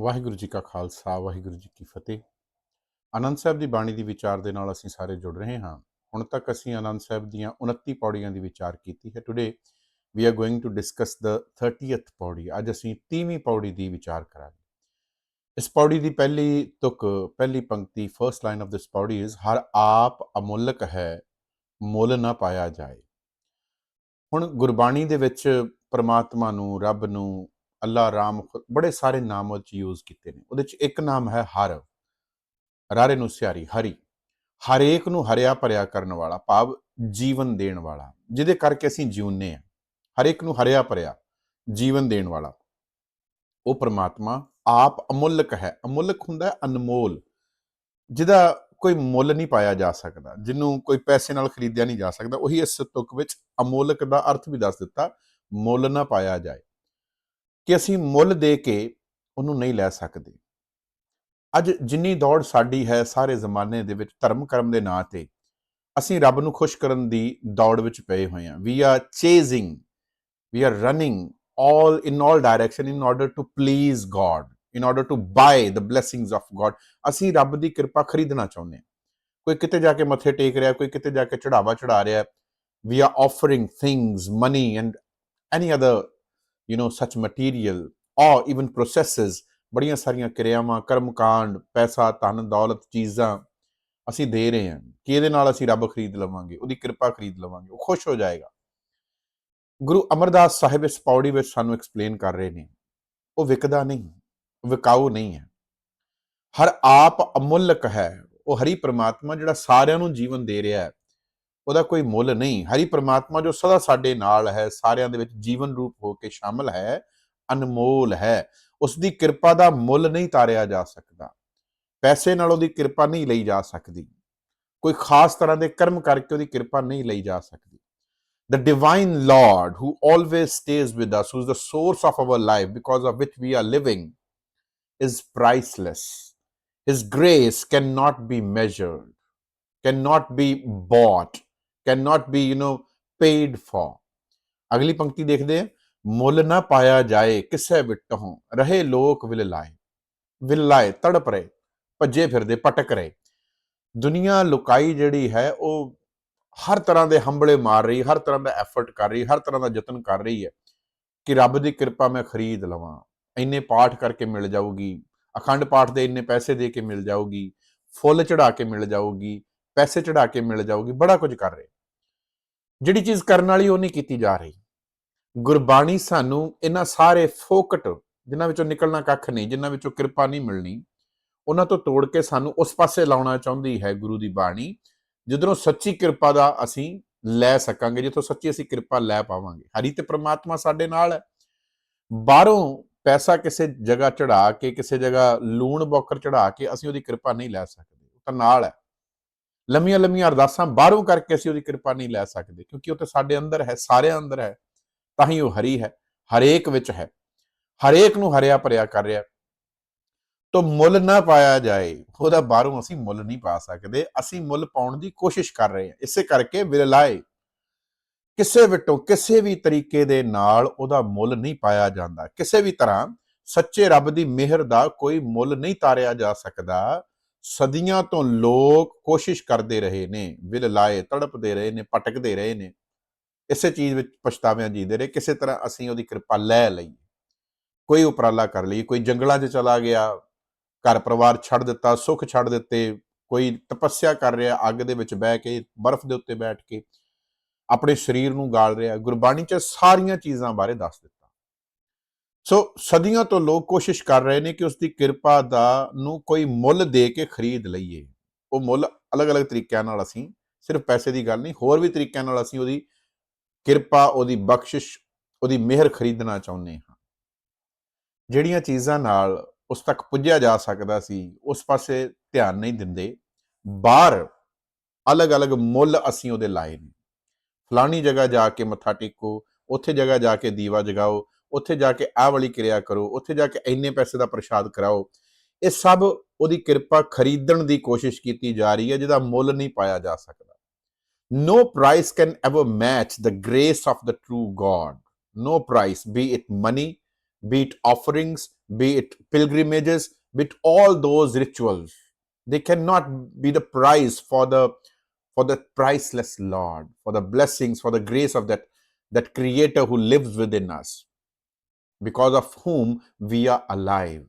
ਵਾਹਿਗੁਰੂ ਜੀ ਕਾ ਖਾਲਸਾ, ਵਾਹਿਗੁਰੂ ਜੀ ਕੀ ਫਤਿਹ। ਆਨੰਦ ਸਾਹਿਬ ਦੀ ਬਾਣੀ ਦੀ ਵਿਚਾਰ ਦੇ ਨਾਲ ਅਸੀਂ ਸਾਰੇ ਜੁੜ ਰਹੇ ਹਾਂ। ਹੁਣ ਤੱਕ ਅਸੀਂ ਆਨੰਦ ਸਾਹਿਬ ਦੀਆਂ 29 ਪੌੜੀਆਂ ਦੀ ਵਿਚਾਰ ਕੀਤੀ ਹੈ। Today we are going to discuss the 30th ਪੌੜੀ। ਅੱਜ ਅਸੀਂ 30ਵੀਂ ਪੌੜੀ ਦੀ ਵਿਚਾਰ ਕਰਾਂਗੇ। ਇਸ ਪੌੜੀ ਦੀ ਪਹਿਲੀ ਤੁਕ, ਪਹਿਲੀ ਪੰਕਤੀ ਫਰਸਟ ਲਾਈਨ ਆਫ ਦਿਸ ਪੌੜੀ ਇਜ਼ ਹਰ ਆਪ ਅਮੁੱਲਕ ਹੈ, ਮੁੱਲ ਨਾ ਪਾਇਆ ਜਾਏ। ਹੁਣ ਗੁਰਬਾਣੀ ਦੇ ਵਿੱਚ ਪ੍ਰਮਾਤਮਾ ਨੂੰ, ਰੱਬ ਨੂੰ ਅੱਲਾ ਰਾਮ ਖੁ- ਬੜੇ ਸਾਰੇ ਨਾਮ ਉਹ ਚ ਯੂਜ਼ ਕੀਤੇ ਨੇ। ਉਹਦੇ ਚ ਇੱਕ ਨਾਮ ਹੈ ਹਰ ਰਾਰੇ ਨੂੰ ਸਿਆਰੀ, ਹਰੀ। ਹਰੇਕ ਨੂੰ ਹਰਿਆ ਭਰਿਆ ਕਰਨ ਵਾਲਾ, ਭਾਵ ਜੀਵਨ ਦੇਣ ਵਾਲਾ। ਜਿਹਦੇ ਕਰਕੇ ਅਸੀਂ ਜਿਉਂਦੇ ਆ ਹਰੇਕ ਨੂੰ ਹਰਿਆ ਭਰਿਆ, ਜੀਵਨ ਦੇਣ ਵਾਲਾ। ਉਹ ਪ੍ਰਮਾਤਮਾ ਆਪ ਅਮੁੱਲਕ ਹੈ। ਅਮੁੱਲਕ ਹੁੰਦਾ ਅਨਮੋਲ। ਜਿਹਦਾ ਕੋਈ ਮੁੱਲ ਨਹੀਂ ਪਾਇਆ ਜਾ ਸਕਦਾ। ਜਿਹਨੂੰ ਕੋਈ ਪੈਸੇ ਨਾਲ ਖਰੀਦਿਆ ਨਹੀਂ ਜਾ ਸਕਦਾ। ਉਹੀ ਇਸ ਤੁਕ ਵਿੱਚ ਅਮੋਲਕ ਦਾ ਅਰਥ ਵੀ ਦੱਸ ਦਿੱਤਾ, ਮੁੱਲ ਨਾ ਪਾਇਆ ਜਾਏ। ਕਿ ਅਸੀਂ ਮੁੱਲ ਦੇ ਕੇ ਉਹਨੂੰ ਨਹੀਂ ਲੈ ਸਕਦੇ। ਅੱਜ ਜਿੰਨੀ ਦੌੜ ਸਾਡੀ ਹੈ ਸਾਰੇ ਜ਼ਮਾਨੇ ਦੇ ਵਿੱਚ ਧਰਮ ਕਰਮ ਦੇ ਨਾਂ ਤੇ, ਅਸੀਂ ਰੱਬ ਨੂੰ ਖੁਸ਼ ਕਰਨ ਦੀ ਦੌੜ ਵਿੱਚ ਪਏ ਹੋਏ ਹਾਂ। We are chasing we are running all in all direction in order to please god, in order to buy the blessings of god ਅਸੀਂ ਰੱਬ ਦੀ ਕਿਰਪਾ ਖਰੀਦਣਾ ਚਾਹੁੰਦੇ ਹਾਂ। ਕੋਈ ਕਿਤੇ ਜਾ ਕੇ ਮੱਥੇ ਟੇਕ ਰਿਹਾ, ਕੋਈ ਕਿਤੇ ਜਾ ਕੇ ਚੜਾਵਾ ਚੜਾ ਰਿਹਾ, we are offering things, money and any other you know, such material or even processes, ਬੜੀਆਂ ਸਾਰੀਆਂ ਕਿਰਿਆਵਾਂ, ਕਰਮਕਾਂਡ, ਪੈਸਾ, ਧਨ, ਦੌਲਤ, ਚੀਜ਼ਾਂ ਅਸੀਂ ਦੇ ਰਹੇ ਹਾਂ। ਕਿ ਇਹਦੇ ਨਾਲ ਅਸੀਂ ਰੱਬ ਖਰੀਦ ਲਵਾਂਗੇ? ਉਹਦੀ ਕਿਰਪਾ ਖਰੀਦ ਲਵਾਂਗੇ। ਉਹ ਖੁਸ਼ ਹੋ ਜਾਏਗਾ। ਗੁਰੂ ਅਮਰਦਾਸ ਸਾਹਿਬ ਇਸ ਪੌੜੀ ਵਿੱਚ ਸਾਨੂੰ ਐਕਸਪਲੇਨ ਕਰ ਰਹੇ ਨੇ। ਉਹ ਵਿਕਦਾ ਨਹੀਂ, ਵਿਕਾਊ ਨਹੀਂ ਹੈ। ਹਰ ਆਪ ਅਮੁੱਲਕ ਹੈ। ਉਹ ਹਰੀ ਪ੍ਰਮਾਤਮਾ ਜਿਹੜਾ ਸਾਰਿਆਂ ਨੂੰ ਜੀਵਨ ਦੇ ਰਿਹਾ ਹੈ। ਉਹਦਾ ਕੋਈ ਮੁੱਲ ਨਹੀਂ ਹਰੀ ਪ੍ਰਮਾਤਮਾ ਜੋ ਸਦਾ ਸਾਡੇ ਨਾਲ ਹੈ ਸਾਰਿਆਂ ਦੇ ਵਿੱਚ ਜੀਵਨ ਰੂਪ ਹੋ ਕੇ ਸ਼ਾਮਲ ਹੈ ਅਨਮੋਲ ਹੈ ਉਸ ਦੀ ਕਿਰਪਾ ਦਾ ਮੁੱਲ ਨਹੀਂ ਤਾਰਿਆ ਜਾ ਸਕਦਾ ਪੈਸੇ ਨਾਲ ਉਹਦੀ ਕਿਰਪਾ ਨਹੀਂ ਲਈ ਜਾ ਸਕਦੀ ਕੋਈ ਖਾਸ ਤਰ੍ਹਾਂ ਦੇ ਕਰਮ ਕਰਕੇ ਉਹਦੀ ਕਿਰਪਾ ਨਹੀਂ ਲਈ ਜਾ ਸਕਦੀ the divine lord who always stays with us who is the source of our life because of which we are living is priceless his grace cannot be measured cannot be bought can cannot be you know paid for. ਅਗਲੀ ਪੰਕਤੀ ਦੇਖਦੇ ਹਾਂ। ਮੁੱਲ ਨਾ ਪਾਇਆ ਜਾਏ, ਕਿਸੇ ਵਿਟਹੋਂ ਰਹੇ ਲੋਕ ਵਿਲ ਲਾਏ। ਵਿਲ ਲਾਏ, ਤੜਪ ਰਹੇ, ਭੱਜੇ ਫਿਰਦੇ ਪਟਕ ਰਹੇ। ਦੁਨੀਆ ਲੁਕਾਈ ਜਿਹੜੀ ਹੈ, ਉਹ ਹਰ ਤਰ੍ਹਾਂ ਦੇ ਹੰਬਲੇ ਮਾਰ ਰਹੀ, ਹਰ ਤਰ੍ਹਾਂ ਦਾ ਐਫਰਟ ਕਰ ਰਹੀ, ਹਰ ਤਰ੍ਹਾਂ ਦਾ ਯਤਨ ਕਰ ਰਹੀ ਹੈ ਕਿ ਰੱਬ ਦੀ ਕਿਰਪਾ ਮੈਂ ਖਰੀਦ ਲਵਾਂ। ਇੰਨੇ ਪਾਠ ਕਰਕੇ ਮਿਲ ਜਾਊਗੀ, ਅਖੰਡ ਪਾਠ ਦੇ ਇੰਨੇ ਪੈਸੇ ਦੇ ਕੇ ਮਿਲ ਜਾਊਗੀ, ਫੁੱਲ ਚੜਾ ਕੇ ਮਿਲ ਜਾਊਗੀ, ਪੈਸੇ ਚੜਾ ਕੇ ਮਿਲ ਜਾਊਗੀ, ਬੜਾ ਕੁਝ ਕਰ ਰਹੇ। ਜਿਹੜੀ ਚੀਜ਼ ਕਰਨ ਵਾਲੀ ਉਹ ਨਹੀਂ ਕੀਤੀ ਜਾ ਰਹੀ। ਗੁਰਬਾਣੀ ਸਾਨੂੰ ਇਹਨਾਂ ਸਾਰੇ ਫੋਕਟ ਜਿਨ੍ਹਾਂ ਵਿੱਚੋਂ ਨਿਕਲਣਾ ਕੱਖ ਨਹੀਂ, ਜਿਨ੍ਹਾਂ ਵਿੱਚੋਂ ਕਿਰਪਾ ਨਹੀਂ ਮਿਲਣੀ, ਉਹਨਾਂ ਤੋਂ ਤੋੜ ਕੇ ਸਾਨੂੰ ਉਸ ਪਾਸੇ ਲਾਉਣਾ ਚਾਹੁੰਦੀ ਹੈ ਗੁਰੂ ਦੀ ਬਾਣੀ। ਜਿੱਧਰੋਂ ਸੱਚੀ ਕਿਰਪਾ ਦਾ ਅਸੀਂ ਲੈ ਸਕਾਂਗੇ, ਜਿੱਥੋਂ ਸੱਚੀ ਅਸੀਂ ਕਿਰਪਾ ਲੈ ਪਾਵਾਂਗੇ। ਹਰੀ ਤੇ ਪ੍ਰਮਾਤਮਾ ਸਾਡੇ ਨਾਲ ਹੈ। ਬਾਹਰੋਂ ਪੈਸਾ ਕਿਸੇ ਜਗ੍ਹਾ ਚੜਾ ਕੇ, ਕਿਸੇ ਜਗ੍ਹਾ ਲੂਣ ਬੌਕਰ ਚੜਾ ਕੇ ਅਸੀਂ ਉਹਦੀ ਕਿਰਪਾ ਨਹੀਂ ਲੈ ਸਕਦੇ। ਉਹ ਤਾਂ ਨਾਲ ਹੈ। ਲੰਮੀਆਂ ਲੰਮੀਆਂ ਅਰਦਾਸਾਂ ਬਾਹਰੋਂ ਕਰਕੇ ਅਸੀਂ ਉਹਦੀ ਕਿਰਪਾ ਨਹੀਂ ਲੈ ਸਕਦੇ, ਕਿਉਂਕਿ ਉਹ ਤਾਂ ਸਾਡੇ ਅੰਦਰ ਹੈ, ਸਾਰਿਆਂ ਅੰਦਰ ਹੈ, ਤਾਂ ਹੀ ਉਹ ਹਰੀ ਹੈ, ਹਰੇਕ ਵਿੱਚ ਹੈ, ਹਰੇਕ ਨੂੰ ਹਰਿਆ ਭਰਿਆ ਕਰ ਰਿਹਾ। ਤੋ ਮੁੱਲ ਨਾ ਪਾਇਆ ਜਾਏ, ਉਹਦਾ ਬਾਹਰੋਂ ਅਸੀਂ ਮੁੱਲ ਨਹੀਂ ਪਾ ਸਕਦੇ, ਅਸੀਂ ਮੁੱਲ ਪਾਉਣ ਦੀ ਕੋਸ਼ਿਸ਼ ਕਰ ਰਹੇ ਹਾਂ, ਇਸੇ ਕਰਕੇ ਵਿਰਲਾਏ ਕਿਸੇ ਵਿਟੋਂ ਕਿਸੇ ਵੀ ਤਰੀਕੇ ਦੇ ਨਾਲ ਉਹਦਾ ਮੁੱਲ ਨਹੀਂ ਪਾਇਆ ਜਾਂਦਾ, ਕਿਸੇ ਵੀ ਤਰ੍ਹਾਂ ਸੱਚੇ ਰੱਬ ਦੀ ਮਿਹਰ ਦਾ ਕੋਈ ਮੁੱਲ ਨਹੀਂ ਤਾਰਿਆ ਜਾ ਸਕਦਾ। ਸਦੀਆਂ ਤੋਂ ਲੋਕ ਕੋਸ਼ਿਸ਼ ਕਰਦੇ ਰਹੇ ਨੇ, ਵਿਲ ਲਾਏ, ਤੜਪਦੇ ਰਹੇ ਨੇ, ਭਟਕਦੇ ਰਹੇ ਨੇ। ਇਸੇ ਚੀਜ਼ ਵਿੱਚ ਪਛਤਾਵਿਆਂ ਜੀਦੇ ਰਹੇ, ਕਿਸੇ ਤਰ੍ਹਾਂ ਅਸੀਂ ਉਹਦੀ ਕਿਰਪਾ ਲੈ ਲਈਏ। ਕੋਈ ਉਪਰਾਲਾ ਕਰ ਲਈ ਕੋਈ ਜੰਗਲਾਂ 'ਚ ਚਲਾ ਗਿਆ, ਘਰ ਪਰਿਵਾਰ ਛੱਡ ਦਿੱਤਾ, ਸੁੱਖ ਛੱਡ ਦਿੱਤੇ, ਕੋਈ ਤਪੱਸਿਆ ਕਰ ਰਿਹਾ, ਅੱਗ ਦੇ ਵਿੱਚ ਬਹਿ ਕੇ, ਬਰਫ਼ ਦੇ ਉੱਤੇ ਬੈਠ ਕੇ, ਆਪਣੇ ਸਰੀਰ ਨੂੰ ਗਾਲ ਰਿਹਾ, ਗੁਰਬਾਣੀ 'ਚ ਸਾਰੀਆਂ ਚੀਜ਼ਾਂ ਬਾਰੇ ਦੱਸ ਦਿੱਤਾ। ਸੋ ਸਦੀਆਂ ਤੋਂ ਲੋਕ ਕੋਸ਼ਿਸ਼ ਕਰ ਰਹੇ ਨੇ ਕਿ ਉਸ ਦੀ ਕਿਰਪਾ ਦਾ ਨੂੰ ਕੋਈ ਮੁੱਲ ਦੇ ਕੇ ਖਰੀਦ ਲਈਏ। ਉਹ ਮੁੱਲ ਅਲੱਗ-ਅਲੱਗ ਤਰੀਕਿਆਂ ਨਾਲ ਅਸੀਂ, ਸਿਰਫ ਪੈਸੇ ਦੀ ਗੱਲ ਨਹੀਂ, ਹੋਰ ਵੀ ਤਰੀਕਿਆਂ ਨਾਲ ਅਸੀਂ ਉਹਦੀ ਕਿਰਪਾ, ਉਹਦੀ ਬਖਸ਼ਿਸ਼, ਉਹਦੀ ਮਿਹਰ ਖਰੀਦਣਾ ਚਾਹੁੰਦੇ ਹਾਂ। ਜਿਹੜੀਆਂ ਚੀਜ਼ਾਂ ਨਾਲ ਉਸ ਤੱਕ ਪੁੱਜਿਆ ਜਾ ਸਕਦਾ ਸੀ, ਉਸ ਪਾਸੇ ਧਿਆਨ ਨਹੀਂ ਦਿੰਦੇ। ਬਾਹਰ ਅਲੱਗ-ਅਲੱਗ ਮੁੱਲ ਅਸੀਂ ਉਹਦੇ ਲਾਏ ਨੇ। ਫਲਾਣੀ ਜਗ੍ਹਾ ਜਾ ਕੇ ਮੱਥਾ ਟੇਕੋ, ਉੱਥੇ ਜਗ੍ਹਾ ਜਾ ਕੇ ਦੀਵਾ ਜਗਾਓ ਉੱਥੇ ਜਾ ਕੇ ਆਹ ਵਾਲੀ ਕਿਰਿਆ ਕਰੋ ਉੱਥੇ ਜਾ ਕੇ ਇੰਨੇ ਪੈਸੇ ਦਾ ਪ੍ਰਸ਼ਾਦ ਕਰਾਓ ਇਹ ਸਭ ਉਹਦੀ ਕਿਰਪਾ ਖਰੀਦਣ ਦੀ ਕੋਸ਼ਿਸ਼ ਕੀਤੀ ਜਾ ਰਹੀ ਹੈ ਜਿਹਦਾ ਮੁੱਲ ਨਹੀਂ ਪਾਇਆ ਜਾ ਸਕਦਾ no price can ever match the grace of the true god no price be it money be it offerings be it pilgrimages, be it all those rituals. They cannot be the price for the for the priceless Lord, for the blessings, for the grace of that that Creator who lives within us, because of whom we are alive.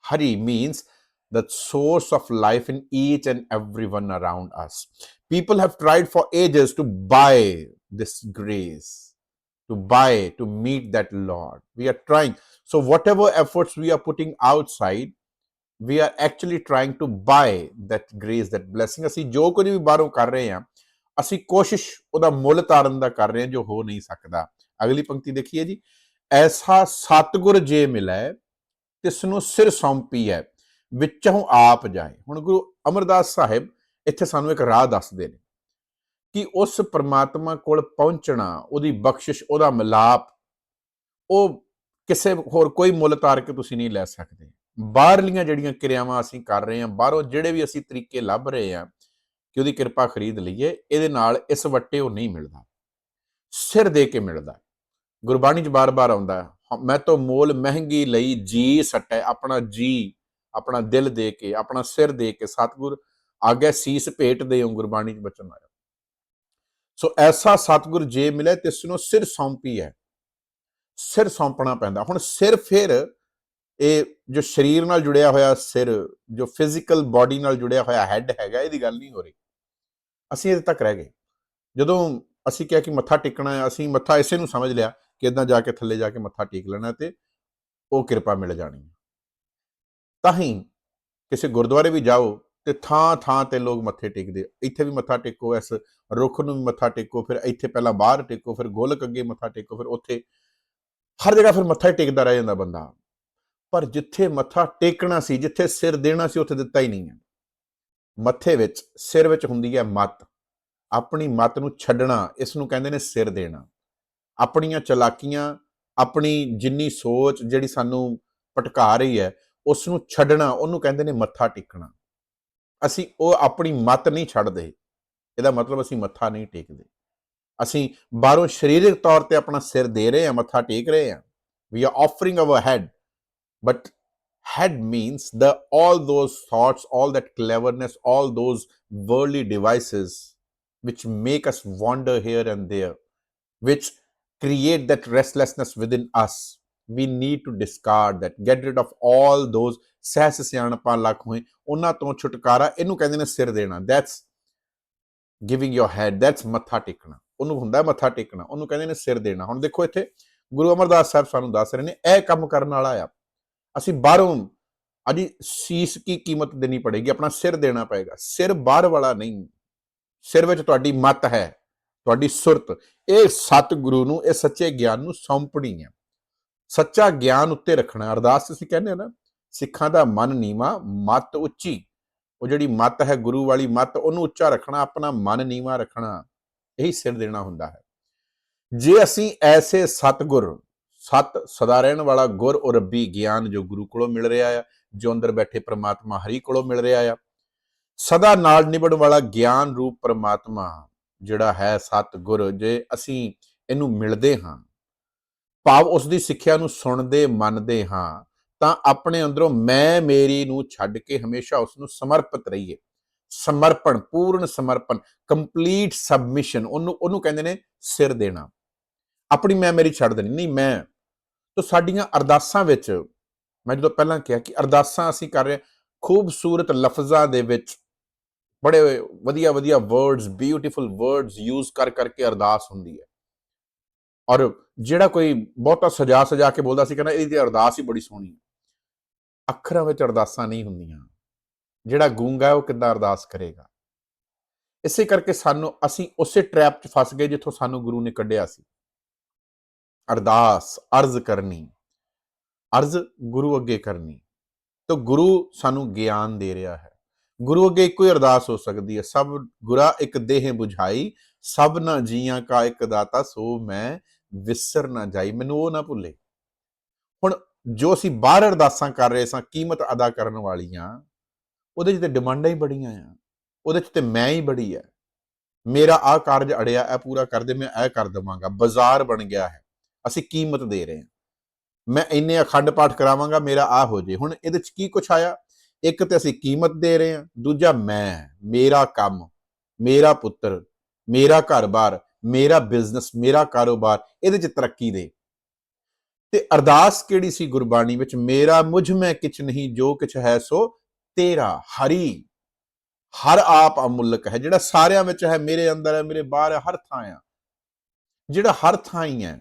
Hari means the source of life in each and everyone around us. People have tried for ages to buy this grace, to buy, to meet that Lord. We are trying. So, whatever efforts we are putting outside, we are actually trying to buy that grace, that blessing. ਅਸੀਂ ਜੋ ਕੁਝ ਵੀ ਬਾਹਰੋਂ ਕਰ ਰਹੇ ਹਾਂ ਅਸੀਂ ਕੋਸ਼ਿਸ਼ ਉਹਦਾ ਮੁੱਲ ਤਾਰਨ ਦਾ ਕਰ ਰਹੇ ਹਾਂ ਜੋ ਹੋ ਨਹੀਂ ਸਕਦਾ ਅਗਲੀ ਪੰਕਤੀ ਦੇਖੀਏ ਜੀ ਐਸਾ ਸਤਿਗੁਰ ਜੇ ਮਿਲੈ ਤਿਸ ਨੂੰ ਸਿਰ ਸੌਂਪੀ ਹੈ ਵਿੱਚੋਂ ਆਪ ਜਾਏ। ਹੁਣ ਗੁਰੂ ਅਮਰਦਾਸ ਸਾਹਿਬ ਇੱਥੇ ਸਾਨੂੰ ਇੱਕ ਰਾਹ ਦੱਸਦੇ ਨੇ ਕਿ ਉਸ ਪਰਮਾਤਮਾ ਕੋਲ ਪਹੁੰਚਣਾ, ਉਹਦੀ ਬਖਸ਼ਿਸ਼, ਉਹਦਾ ਮਿਲਾਪ, ਉਹ ਕਿਸੇ ਹੋਰ ਕੋਈ ਮੁੱਲ ਤਾਰ ਕੇ ਤੁਸੀਂ ਨਹੀਂ ਲੈ ਸਕਦੇ। ਬਾਹਰਲੀਆਂ ਜਿਹੜੀਆਂ ਕਿਰਿਆਵਾਂ ਅਸੀਂ ਕਰ ਰਹੇ ਹਾਂ, ਬਾਹਰੋਂ ਜਿਹੜੇ ਵੀ ਅਸੀਂ ਤਰੀਕੇ ਲੱਭ ਰਹੇ ਹਾਂ ਕਿ ਉਹਦੀ ਕਿਰਪਾ ਖਰੀਦ ਲਈਏ, ਇਹਦੇ ਨਾਲ ਇਸ ਵੱਟੇ ਉਹ ਨਹੀਂ ਮਿਲਦਾ। ਸਿਰ ਦੇ ਕੇ ਮਿਲਦਾ। ਗੁਰਬਾਣੀ 'ਚ ਬਾਰ-ਬਾਰ ਆਉਂਦਾ ਹੈ, ਮੈਂ ਤਾਂ ਮੋਲ ਮਹਿੰਗੀ ਲਈ ਜੀ ਸਟੈ ਆਪਣਾ ਜੀ ਆਪਣਾ ਦਿਲ ਦੇ ਕੇ ਆਪਣਾ ਸਿਰ ਦੇ ਕੇ ਸਤਿਗੁਰ ਆਗੇ ਸੀਸ ਭੇਟ ਦੇਉ ਗੁਰਬਾਣੀ 'ਚ ਬਚਨ ਆਇਆ। ਸੋ ਐਸਾ ਸਤਿਗੁਰ ਜੇ ਮਿਲੇ ਤਿਸ ਨੂੰ ਸਿਰ ਸੌਂਪੀ ਹੈ। ਸਿਰ ਸੌਂਪਣਾ ਪੈਂਦਾ ਹੁਣ ਸਿਰ ਫਿਰ ਇਹ ਜੋ ਸਰੀਰ ਨਾਲ ਜੁੜਿਆ ਹੋਇਆ ਸਿਰ ਜੋ ਫਿਜ਼ੀਕਲ ਬਾਡੀ ਨਾਲ ਜੁੜਿਆ ਹੋਇਆ ਹੈੱਡ ਹੈਗਾ ਇਹਦੀ ਗੱਲ ਨਹੀਂ ਹੋ ਰਹੀ। ਅਸੀਂ ਇਹਦੇ ਤੱਕ ਰਹਿ ਗਏ। ਜਦੋਂ ਅਸੀਂ ਕਿਹਾ ਕਿ ਮੱਥਾ ਟੇਕਣਾ ਹੈ ਅਸੀਂ ਮੱਥਾ ਇਸੇ ਨੂੰ ਸਮਝ ਲਿਆ ਕਿ ਇਦਾਂ ਜਾ ਕੇ ਥੱਲੇ ਜਾ ਕੇ ਮੱਥਾ ਟੇਕ ਲੈਣਾ ਤੇ ਉਹ ਕਿਰਪਾ ਮਿਲ ਜਾਣੀ ਹੈ। ਤਾਂ ਹੀ ਕਿਸੇ ਗੁਰਦੁਆਰੇ ਵੀ ਜਾਓ ਤੇ ਥਾਂ ਥਾਂ ਤੇ ਲੋਕ ਮੱਥੇ ਟੇਕਦੇ ਇੱਥੇ ਵੀ ਮੱਥਾ ਟੇਕੋ, ਇਸ ਰੁੱਖ ਨੂੰ ਵੀ ਮੱਥਾ ਟੇਕੋ, ਫਿਰ ਇੱਥੇ ਪਹਿਲਾਂ ਬਾਹਰ ਟੇਕੋ, ਫਿਰ ਗੋਲਕ ਅੱਗੇ ਮੱਥਾ ਟੇਕੋ, ਫਿਰ ਉੱਥੇ ਹਰ ਜਗ੍ਹਾ ਫਿਰ ਮੱਥਾ ਹੀ ਟੇਕਦਾ ਰਹਿ ਜਾਂਦਾ ਬੰਦਾ। ਪਰ ਜਿੱਥੇ ਮੱਥਾ ਟੇਕਣਾ ਸੀ, ਜਿੱਥੇ ਸਿਰ ਦੇਣਾ ਸੀ, ਉੱਥੇ ਦਿੱਤਾ ਹੀ ਨਹੀਂ ਹੈ। ਮੱਥੇ ਵਿੱਚ, ਸਿਰ ਵਿੱਚ ਹੁੰਦੀ ਹੈ ਮਤ। ਆਪਣੀ ਮਤ ਨੂੰ ਛੱਡਣਾ, ਇਸ ਨੂੰ ਕਹਿੰਦੇ ਨੇ ਸਿਰ ਦੇਣਾ। ਆਪਣੀਆਂ ਚਲਾਕੀਆਂ, ਆਪਣੀ ਜਿੰਨੀ ਸੋਚ ਜਿਹੜੀ ਸਾਨੂੰ ਭਟਕਾ ਰਹੀ ਹੈ ਉਸ ਨੂੰ ਛੱਡਣਾ, ਉਹਨੂੰ ਕਹਿੰਦੇ ਨੇ ਮੱਥਾ ਟੇਕਣਾ। ਅਸੀਂ ਉਹ ਆਪਣੀ ਮਤ ਨਹੀਂ ਛੱਡਦੇ। ਇਹਦਾ ਮਤਲਬ ਅਸੀਂ ਮੱਥਾ ਨਹੀਂ ਟੇਕਦੇ। ਅਸੀਂ ਬਾਹਰੋਂ ਸਰੀਰਕ ਤੌਰ ਤੇ ਆਪਣਾ ਸਿਰ ਦੇ ਰਹੇ ਹਾਂ, ਮੱਥਾ ਟੇਕ ਰਹੇ ਹਾਂ। We are offering our head but head means the, all those thoughts, all that cleverness, all those worldly devices which make us wander here and there, which create that restlessness within us. We need to discard that. Get rid of all those ਸਹਿਸ ਸਿਆਣਪਾਂ ਲੱਖ ਹੋਏ ਉਹਨਾਂ ਤੋਂ ਛੁਟਕਾਰਾ ਇਹਨੂੰ ਕਹਿੰਦੇ ਨੇ ਸਿਰ ਦੇਣਾ that's giving your head. That's ਮੱਥਾ ਟੇਕਣਾ ਉਹਨੂੰ ਹੁੰਦਾ ਮੱਥਾ ਟੇਕਣਾ ਉਹਨੂੰ ਕਹਿੰਦੇ ਨੇ ਸਿਰ ਦੇਣਾ ਹੁਣ ਦੇਖੋ ਇੱਥੇ ਗੁਰੂ ਅਮਰਦਾਸ ਸਾਹਿਬ ਸਾਨੂੰ ਦੱਸ ਰਹੇ ਨੇ ਇਹ ਕੰਮ ਕਰਨ ਵਾਲਾ ਆ ਅਸੀਂ ਬਾਹਰੋਂ ਅਜੀ ਸੀਸ ਕੀ ਕੀਮਤ ਦੇਣੀ ਪੜੇਗੀ ਆਪਣਾ ਸਿਰ ਦੇਣਾ ਪਏਗਾ ਸਿਰ ਬਾਹਰ ਵਾਲਾ ਨਹੀਂ ਸਿਰ ਵਿੱਚ ਤੁਹਾਡੀ ਮਤ ਹੈ ਤੁਹਾਡੀ ਸੁਰਤ। ਇਹ ਸਤਿਗੁਰੂ ਨੂੰ, ਇਹ ਸੱਚੇ ਗਿਆਨ ਨੂੰ ਸੌਂਪਣੀ ਹੈ ਸੱਚਾ ਗਿਆਨ ਉੱਤੇ ਰੱਖਣਾ। ਅਰਦਾਸ ਤੁਸੀਂ ਕਹਿੰਦੇ ਹੋ ਨਾ, ਸਿੱਖਾਂ ਦਾ ਮਨ ਨੀਵਾ, ਮਤ ਉੱਚੀ। ਉਹ ਜਿਹੜੀ ਮਤ ਹੈ, ਗੁਰੂ ਵਾਲੀ ਮਤ, ਉਹਨੂੰ ਉੱਚਾ ਰੱਖਣਾ, ਆਪਣਾ ਮਨ ਨੀਵਾ ਰੱਖਣਾ, ਇਹੀ ਸਿਰ ਦੇਣਾ ਹੁੰਦਾ ਹੈ। ਜੇ ਅਸੀਂ ਐਸੇ ਸਤਿਗੁਰ, ਸਤ ਸਦਾ ਰਹਿਣ ਵਾਲਾ ਗੁਰ ਔਰ ਰੱਬੀ ਗਿਆਨ ਜੋ ਗੁਰੂ ਕੋਲੋਂ ਮਿਲ ਰਿਹਾ ਆ, ਜੋ ਅੰਦਰ ਬੈਠੇ ਪ੍ਰਮਾਤਮਾ ਹਰੀ ਕੋਲੋਂ ਮਿਲ ਰਿਹਾ ਆ, ਸਦਾ ਨਾਲ ਨਿਬੜਨ ਵਾਲਾ ਗਿਆਨ ਰੂਪ ਪ੍ਰਮਾਤਮਾ ਜਿਹੜਾ ਹੈ ਸਤਿਗੁਰ, ਜੇ ਅਸੀਂ ਇਹਨੂੰ ਮਿਲਦੇ ਹਾਂ, ਭਾਵ ਉਸ ਦੀ ਸਿੱਖਿਆ ਨੂੰ ਸੁਣਦੇ, ਮੰਨਦੇ ਹਾਂ, ਤਾਂ ਆਪਣੇ ਅੰਦਰੋਂ ਮੈਂ ਮੇਰੀ ਨੂੰ ਛੱਡ ਕੇ ਹਮੇਸ਼ਾ ਉਸ ਨੂੰ ਸਮਰਪਿਤ ਰਹੀਏ। ਸਮਰਪਣ, ਪੂਰਨ ਸਮਰਪਣ ਕੰਪਲੀਟ ਸਬਮਿਸ਼ਨ ਉਹਨੂੰ ਉਹਨੂੰ ਕਹਿੰਦੇ ਨੇ ਸਿਰ ਦੇਣਾ। ਆਪਣੀ ਮੈਂ ਮੇਰੀ ਛੱਡ ਦੇਣੀ, ਨਹੀਂ ਮੈਂ। ਤੋ ਸਾਡੀਆਂ ਅਰਦਾਸਾਂ ਵਿੱਚ, ਮੈਂ ਜਦੋਂ ਪਹਿਲਾਂ ਕਿਹਾ ਕਿ ਅਰਦਾਸਾਂ ਅਸੀਂ ਕਰ ਰਹੇ ਖੂਬਸੂਰਤ ਲਫ਼ਜ਼ਾਂ ਦੇ ਵਿੱਚ ਬੜੇ ਵਧੀਆ ਵਧੀਆ ਵਰਡਸ ਬਿਊਟੀਫੁਲ ਵਰਡਸ ਯੂਜ਼ ਕਰ ਕਰਕੇ ਅਰਦਾਸ ਹੁੰਦੀ ਹੈ। ਔਰ ਜਿਹੜਾ ਕੋਈ ਬਹੁਤਾ ਸਜਾ ਸਜਾ ਕੇ ਬੋਲਦਾ ਸੀ ਕਹਿੰਦਾ ਇਹਦੀ ਤੇ ਅਰਦਾਸ ਹੀ ਬੜੀ ਸੋਹਣੀ ਹੈ। ਅੱਖਰਾਂ ਵਿੱਚ ਅਰਦਾਸਾਂ ਨਹੀਂ ਹੁੰਦੀਆਂ। ਜਿਹੜਾ ਗੂੰਗਾ ਹੈ ਉਹ ਕਿੱਦਾਂ ਅਰਦਾਸ ਕਰੇਗਾ? ਇਸੇ ਕਰਕੇ ਸਾਨੂੰ, ਅਸੀਂ ਉਸੇ ਟ੍ਰੈਪ 'ਚ ਫਸ ਗਏ ਜਿੱਥੋਂ ਸਾਨੂੰ ਗੁਰੂ ਨੇ ਕੱਢਿਆ ਸੀ। ਅਰਦਾਸ, ਅਰਜ਼ ਕਰਨੀ। ਅਰਜ਼ ਗੁਰੂ ਅੱਗੇ ਕਰਨੀ। ਤਾਂ ਗੁਰੂ ਸਾਨੂੰ ਗਿਆਨ ਦੇ ਰਿਹਾ ਹੈ। ਗੁਰੂ ਅੱਗੇ ਇੱਕੋ ਹੀ ਅਰਦਾਸ ਹੋ ਸਕਦੀ ਹੈ, ਸਭ ਗੁਰਾ ਇੱਕ ਦੇਹ 부ਝਾਈ ਸਭ ਨਾ ਜੀਆਂ ਕਾ ਇੱਕ ਦਾਤਾ, ਸੋ ਮੈਂ ਵਿਸਰ ਨਾ ਜਾਈ। ਮੈਨੂੰ ਉਹ ਨਾ ਭੁੱਲੇ। ਹੁਣ ਜੋ ਅਸੀਂ ਬਾਹਰ ਅਰਦਾਸਾਂ ਕਰ ਰਹੇ ਸਾਂ, ਕੀਮਤ ਅਦਾ ਕਰਨ ਵਾਲੀਆਂ, ਉਹਦੇ 'ਚ ਤੇ ਡਿਮਾਂਡਾਂ ਹੀ ਬੜੀਆਂ ਆ। ਉਹਦੇ 'ਚ ਤੇ ਮੈਂ ਹੀ ਬੜੀ ਹੈ ਮੇਰਾ ਆ ਕਾਰਜ ਅੜਿਆ, ਇਹ ਪੂਰਾ ਕਰ ਦੇ, ਮੈਂ ਇਹ ਕਰ ਦੇਵਾਂਗਾ। ਬਾਜ਼ਾਰ ਬਣ ਗਿਆ ਹੈ। ਅਸੀਂ ਕੀਮਤ ਦੇ ਰਹੇ ਹਾਂ। ਮੈਂ ਇੰਨੇ ਅਖੰਡ ਪਾਠ ਕਰਾਵਾਂਗਾ, ਮੇਰਾ ਆ ਹੋ ਜੇ। ਹੁਣ ਇਹਦੇ ਚ ਕੀ ਕੁਛ ਆਇਆ? ਇੱਕ ਤੇ ਅਸੀਂ ਕੀਮਤ ਦੇ ਰਹੇ ਹਾਂ, ਦੂਜਾ ਮੈਂ ਮੇਰਾ ਕੰਮ, ਮੇਰਾ ਪੁੱਤਰ, ਮੇਰਾ ਘਰ-ਬਾਰ, ਮੇਰਾ ਬਿਜ਼ਨਸ ਮੇਰਾ ਕਾਰੋਬਾਰ, ਇਹਦੇ ਚ ਤਰੱਕੀ ਦੇ। ਤੇ ਅਰਦਾਸ ਕਿਹੜੀ ਸੀ ਗੁਰਬਾਣੀ ਵਿੱਚ? ਮੇਰਾ ਮੁਝ ਮੈਂ ਕਿਛ ਨਹੀਂ, ਜੋ ਕਿਛ ਹੈ ਸੋ ਤੇਰਾ, ਹਰੀ। ਹਰ ਆਪ ਅਮੁੱਲਕ ਹੈ, ਜਿਹੜਾ ਸਾਰਿਆਂ ਵਿੱਚ ਹੈ, ਮੇਰੇ ਅੰਦਰ ਹੈ, ਮੇਰੇ ਬਾਹਰ ਹੈ, ਹਰ ਥਾਂ ਆ। ਜਿਹੜਾ ਹਰ ਥਾਂ ਹੀ ਹੈ,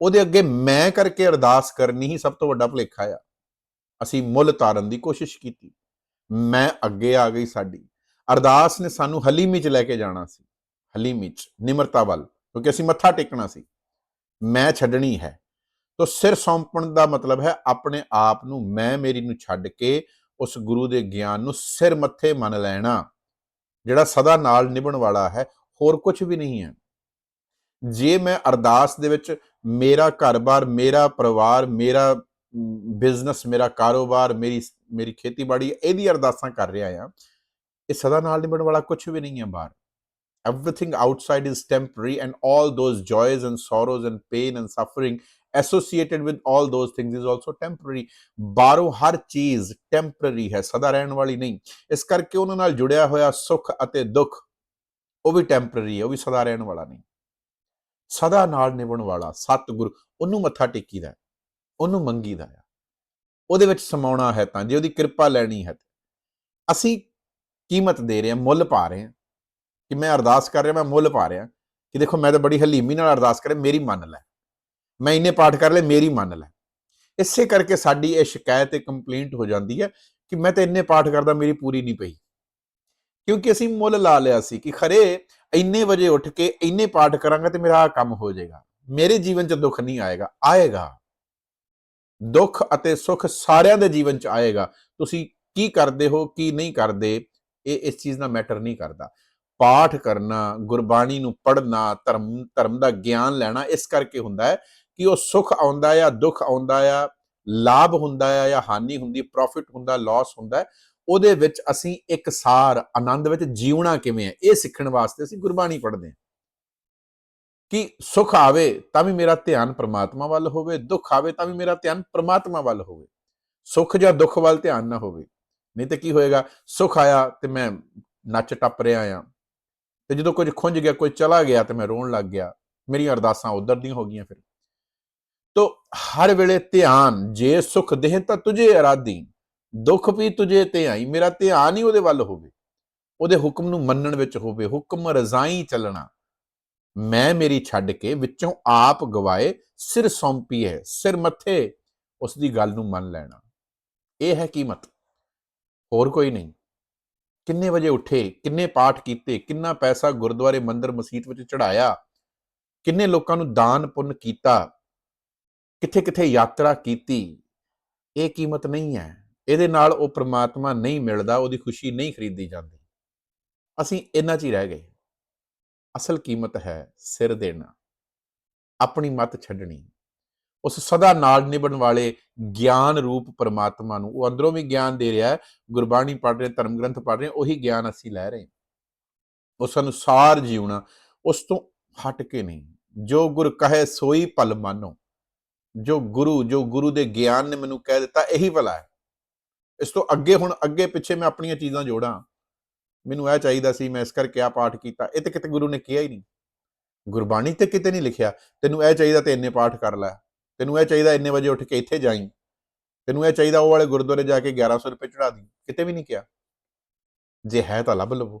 ਉਹਦੇ ਅੱਗੇ ਮੈਂ ਕਰਕੇ ਅਰਦਾਸ ਕਰਨੀ ਹੀ ਸਭ ਤੋਂ ਵੱਡਾ ਭੁਲੇਖਾ ਆ। ਅਸੀਂ ਮੁੱਲ ਤਾਰਨ ਦੀ ਕੋਸ਼ਿਸ਼ ਕੀਤੀ। ਮੈਂ ਅੱਗੇ ਆ ਗਈ ਸਾਡੀ। ਅਰਦਾਸ ਨੇ ਸਾਨੂੰ ਹਲੀਮੀ ਚ ਲੈ ਕੇ ਜਾਣਾ ਸੀ। ਹਲੀਮੀ ਚ, ਨਿਮਰਤਾ ਵੱਲ, ਕਿਉਂਕਿ ਅਸੀਂ ਮੱਥਾ ਟੇਕਣਾ ਸੀ। ਮੈਂ ਛੱਡਣੀ ਹੈ। ਤੋ ਸਿਰ ਸੌਂਪਣ ਦਾ ਮਤਲਬ ਹੈ ਆਪਣੇ ਆਪ ਨੂੰ ਮੈਂ ਮੇਰੀ ਨੂੰ ਛੱਡ ਕੇ ਉਸ ਗੁਰੂ ਦੇ ਗਿਆਨ ਨੂੰ ਸਿਰ ਮੱਥੇ ਮੰਨ ਲੈਣਾ, ਜਿਹੜਾ ਸਦਾ ਨਾਲ ਨਿਭਣ ਵਾਲਾ ਹੈ, ਹੋਰ ਕੁਝ ਵੀ ਨਹੀਂ ਹੈ। ਜੇ ਮੈਂ ਅਰਦਾਸ ਦੇ ਵਿੱਚ ਮੇਰਾ ਘਰ-ਬਾਰ, ਮੇਰਾ ਪਰਿਵਾਰ, ਮੇਰਾ ਬਿਜ਼ਨਸ ਮੇਰਾ ਕਾਰੋਬਾਰ ਮੇਰੀ ਮੇਰੀ ਖੇਤੀਬਾੜੀ ਇਹਦੀ ਅਰਦਾਸਾਂ ਕਰ ਰਿਹਾ ਆ ਇਹ ਸਦਾ ਨਾਲ ਨਿਭਣ ਵਾਲਾ ਕੁਝ ਵੀ ਨਹੀਂ ਹੈ ਬਾਹਰ। Everything outside is temporary and all those joys and sorrows and pain and suffering associated with all those things is also temporary. ਬਾਹਰੋਂ ਹਰ ਚੀਜ਼ ਟੈਂਪਰੇਰੀ ਹੈ ਸਦਾ ਰਹਿਣ ਵਾਲੀ ਨਹੀਂ। ਇਸ ਕਰਕੇ ਉਹਨਾਂ ਨਾਲ ਜੁੜਿਆ ਹੋਇਆ ਸੁੱਖ ਅਤੇ ਦੁੱਖ ਉਹ ਵੀ ਟੈਂਪਰੇਰੀ ਹੈ ਉਹ ਵੀ ਸਦਾ ਰਹਿਣ ਵਾਲਾ ਨਹੀਂ। ਸਦਾ ਨਾਲ ਨਿਭਣ ਵਾਲਾ ਸਤਿਗੁਰ ਉਹਨੂੰ ਮੱਥਾ ਟੇਕੀਦਾ ਹੈ, ਉਹਨੂੰ ਮੰਗੀਦਾ ਆ। ਉਹਦੇ ਵਿੱਚ ਸਮਾਉਣਾ ਹੈ ਤਾਂ, ਜੇ ਉਹਦੀ ਕਿਰਪਾ ਲੈਣੀ ਹੈ ਅਸੀਂ ਕੀਮਤ ਦੇ ਰਹੇ ਹਾਂ, ਮੁੱਲ ਪਾ ਰਹੇ ਹਾਂ। ਕਿ ਮੈਂ ਅਰਦਾਸ ਕਰ ਰਿਹਾ, ਮੈਂ ਮੁੱਲ ਪਾ ਰਿਹਾ। ਕਿ ਦੇਖੋ, ਮੈਂ ਤਾਂ ਬੜੀ ਹਲੀਮੀ ਨਾਲ ਅਰਦਾਸ ਕਰੇ ਮੇਰੀ ਮੰਨ ਲੈ। ਮੈਂ ਇੰਨੇ ਪਾਠ ਕਰ ਲਏ, ਮੇਰੀ ਮੰਨ ਲੈ। ਇਸੇ ਕਰਕੇ ਸਾਡੀ ਇਹ ਸ਼ਿਕਾਇਤ ਤੇ ਕੰਪਲੇਂਟ ਹੋ ਜਾਂਦੀ ਹੈ ਕਿ ਮੈਂ ਤਾਂ ਇੰਨੇ ਪਾਠ ਕਰਦਾ, ਮੇਰੀ ਪੂਰੀ ਨਹੀਂ ਪਈ। ਕਿਉਂਕਿ ਅਸੀਂ ਮੁੱਲ ਲਾ ਲਿਆ ਸੀ ਕਿ ਖਰੇ ਇੰਨੇ ਵਜੇ ਉੱਠ ਕੇ ਇੰਨੇ ਪਾਠ ਕਰਾਂਗਾ ਤੇ ਮੇਰਾ ਆਹ ਕੰਮ ਹੋ ਜਾਏਗਾ। ਮੇਰੇ ਜੀਵਨ 'ਚ ਦੁੱਖ ਨਹੀਂ ਆਏਗਾ ਆਏਗਾ। ਦੁੱਖ ਅਤੇ ਸੁੱਖ ਸਾਰਿਆਂ ਦੇ ਜੀਵਨ 'ਚ ਆਏਗਾ। ਤੁਸੀਂ ਕੀ ਕਰਦੇ ਹੋ, ਕੀ ਨਹੀਂ ਕਰਦੇ, ਇਹ ਇਸ ਚੀਜ਼ ਦਾ ਮੈਟਰ ਨਹੀਂ ਕਰਦਾ। ਪਾਠ ਕਰਨਾ, ਗੁਰਬਾਣੀ ਨੂੰ ਪੜ੍ਹਨਾ, ਧਰਮ ਧਰਮ ਦਾ ਗਿਆਨ ਲੈਣਾ, ਇਸ ਕਰਕੇ ਹੁੰਦਾ ਹੈ ਕਿ ਉਹ ਸੁੱਖ ਆਉਂਦਾ ਆ ਦੁੱਖ ਆਉਂਦਾ ਆ ਲਾਭ ਹੁੰਦਾ ਆ ਜਾਂ ਹਾਨੀ ਹੁੰਦੀ ਪ੍ਰੋਫਿਟ ਹੁੰਦਾ ਲਾਸ ਹੁੰਦਾ ਉਹਦੇ ਵਿੱਚ ਅਸੀਂ ਇੱਕ ਸਾਰ ਆਨੰਦ ਵਿੱਚ ਜੀਉਣਾ ਕਿਵੇਂ ਹੈ, ਇਹ ਸਿੱਖਣ ਵਾਸਤੇ ਅਸੀਂ ਗੁਰਬਾਣੀ ਪੜ੍ਹਦੇ ਹਾਂ। ਕਿ ਸੁੱਖ ਆਵੇ ਤਾਂ ਵੀ ਮੇਰਾ ਧਿਆਨ ਪ੍ਰਮਾਤਮਾ ਵੱਲ ਹੋਵੇ, ਦੁੱਖ ਆਵੇ ਤਾਂ ਵੀ ਮੇਰਾ ਧਿਆਨ ਪ੍ਰਮਾਤਮਾ ਵੱਲ ਹੋਵੇ। ਸੁੱਖ ਜਾਂ ਦੁੱਖ ਵੱਲ ਧਿਆਨ ਨਾ ਹੋਵੇ। ਨਹੀਂ ਤੇ ਕੀ ਹੋਏਗਾ? ਸੁੱਖ ਆਇਆ ਤੇ ਮੈਂ ਨੱਚ ਟੱਪ ਰਿਹਾ ਆ। ਤੇ ਜਦੋਂ ਕੁਝ ਖੁੰਝ ਗਿਆ, ਕੋਈ ਚਲਾ ਗਿਆ ਤੇ ਮੈਂ ਰੋਣ ਲੱਗ ਗਿਆ। ਮੇਰੀਆਂ ਅਰਦਾਸਾਂ ਉਧਰ ਦੀਆਂ ਹੋ ਗਈਆਂ ਫਿਰ। ਤੋ ਹਰ ਵੇਲੇ ਧਿਆਨ, ਜੇ ਸੁਖ ਦੇਹ ਤਾਂ ਤੁਝੇ ਅਰਾਧੀ। ਦੁੱਖ ਵੀ ਤੁਝੇ ਤੇ ਆਈ। ਮੇਰਾ ਧਿਆਨ ਹੀ ਉਹਦੇ ਵੱਲ ਹੋਵੇ। ਉਹਦੇ ਹੁਕਮ ਨੂੰ ਮੰਨਣ ਵਿੱਚ ਹੋਵੇ, ਹੁਕਮ ਰਜ਼ਾਈ ਚੱਲਣਾ। ਮੈਂ ਮੇਰੀ ਛੱਡ ਕੇ ਵਿੱਚੋਂ ਆਪ ਗਵਾਏ ਸਿਰ ਸੌਂਪੀ ਹੈ, ਸਿਰ ਮੱਥੇ ਉਸ ਦੀ ਗੱਲ ਨੂੰ ਮੰਨ ਲੈਣਾ। ਇਹ ਹੈ ਕੀਮਤ। ਹੋਰ ਕੋਈ ਨਹੀਂ। ਕਿੰਨੇ ਵਜੇ ਉੱਠੇ, ਕਿੰਨੇ ਪਾਠ ਕੀਤੇ, ਕਿੰਨਾ ਪੈਸਾ ਗੁਰਦੁਆਰੇ ਮੰਦਿਰ ਮਸਜਿਦ ਵਿੱਚ ਚੜਾਇਆ ਕਿੰਨੇ ਲੋਕਾਂ ਨੂੰ ਦਾਨ ਪੁੰਨ ਕੀਤਾ ਕਿੱਥੇ ਕਿੱਥੇ ਯਾਤਰਾ ਕੀਤੀ, ਇਹ ਕੀਮਤ ਨਹੀਂ ਹੈ। ਇਹਦੇ ਨਾਲ ਉਹ ਪ੍ਰਮਾਤਮਾ ਨਹੀਂ ਮਿਲਦਾ, ਉਹਦੀ ਖੁਸ਼ੀ ਨਹੀਂ ਖਰੀਦੀ ਜਾਂਦੀ। ਅਸੀਂ ਇੰਨਾ 'ਚ ਹੀ ਰਹਿ ਗਏ। ਅਸਲ ਕੀਮਤ ਹੈ ਸਿਰ ਦੇਣਾ। ਆਪਣੀ ਮਤ ਛੱਡਣੀ। ਉਸ ਸਦਾ ਨਾਲ ਨਿਭਣ ਵਾਲੇ ਗਿਆਨ ਰੂਪ ਪਰਮਾਤਮਾ ਨੂੰ। ਉਹ ਅੰਦਰੋਂ ਵੀ ਗਿਆਨ ਦੇ ਰਿਹਾ ਹੈ। ਗੁਰਬਾਣੀ ਪੜ੍ਹ ਰਹੇ, ਧਰਮ ਗ੍ਰੰਥ ਪੜ੍ਹ ਰਹੇ, ਉਹੀ ਗਿਆਨ ਅਸੀਂ ਲੈ ਰਹੇ ਹਾਂ। ਉਸ ਅਨੁਸਾਰ ਜੀਵਣਾ ਉਸ ਤੋਂ ਹਟ ਕੇ ਨਹੀਂ। ਜੋ ਗੁਰ ਕਹੇ, ਸੋਈ ਭਲ ਮਾਨੋ। ਜੋ ਗੁਰੂ ਜੋ ਗੁਰੂ ਦੇ ਗਿਆਨ ਨੇ ਮੈਨੂੰ ਕਹਿ ਦਿੱਤਾ, ਇਹੀ ਭਲਾ ਹੈ। ਇਸ ਤੋਂ ਅੱਗੇ ਹੁਣ ਅੱਗੇ ਪਿੱਛੇ ਮੈਂ ਆਪਣੀਆਂ ਚੀਜ਼ਾਂ ਜੋੜਾਂ। ਮੈਨੂੰ ਇਹ ਚਾਹੀਦਾ ਸੀ, ਮੈਂ ਇਸ ਕਰਕੇ ਆ ਪਾਠ ਕੀਤਾ। ਇਹ ਤੇ ਕਿਤੇ ਗੁਰੂ ਨੇ ਕਿਹਾ ਹੀ ਨਹੀਂ। ਗੁਰਬਾਣੀ ਤੇ ਕਿਤੇ ਨਹੀਂ ਲਿਖਿਆ। ਤੈਨੂੰ ਇਹ ਚਾਹੀਦਾ ਤੇ ਇੰਨੇ ਪਾਠ ਕਰ ਲੈ। ਤੈਨੂੰ ਇਹ ਚਾਹੀਦਾ ਇੰਨੇ ਵਜੇ ਉੱਠ ਕੇ ਇੱਥੇ ਜਾਈਂ। ਤੈਨੂੰ ਇਹ ਚਾਹੀਦਾ ਉਹ ਵਾਲੇ ਗੁਰਦੁਆਰੇ ਜਾ ਕੇ 1100 ਰੁਪਏ ਚੜਾ ਦੀ ਕਿਤੇ ਵੀ ਨਹੀਂ ਕਿਹਾ। ਜੇ ਹੈ ਤਾਂ ਲੱਭ ਲਵੋ।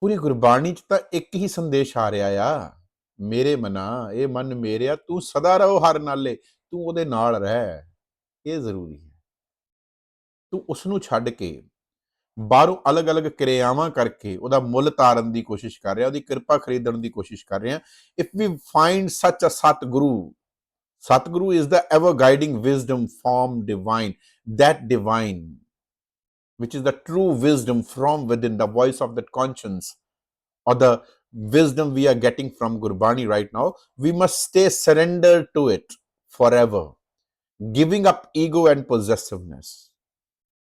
ਪੂਰੀ ਗੁਰਬਾਣੀ ਚ ਤਾਂ ਇੱਕ ਹੀ ਸੰਦੇਸ਼ ਆ ਰਿਹਾ ਆ। ਮੇਰੇ ਮਨਾ, ਇਹ ਮਨ ਮੇਰਿਆ, ਤੂੰ ਸਦਾ ਰਹੋ ਹਰ ਨਾਲੇ। ਤੂੰ ਉਹਦੇ ਨਾਲ ਰਹਿ। ਇਹ ਜ਼ਰੂਰੀ ਹੈ। ਤੂੰ ਉਸ ਨੂੰ ਛੱਡ ਕੇ ਬਾਹਰੋਂ ਅਲੱਗ-ਅਲੱਗ ਕਿਰਿਆਵਾਂ ਕਰਕੇ ਉਹਦਾ ਮੁੱਲ ਤਾਰਨ ਦੀ ਕੋਸ਼ਿਸ਼ ਕਰ ਰਿਹਾ ਉਹਦੀ ਕਿਰਪਾ ਖਰੀਦਣ ਦੀ ਕੋਸ਼ਿਸ਼ ਕਰ ਰਿਹਾ if we find such a Satguru Satguru is the ever guiding wisdom from divine that divine which is the true wisdom from within the voice of that conscience or the wisdom we are getting from gurbani right now we must stay surrendered to it forever giving up ego and possessiveness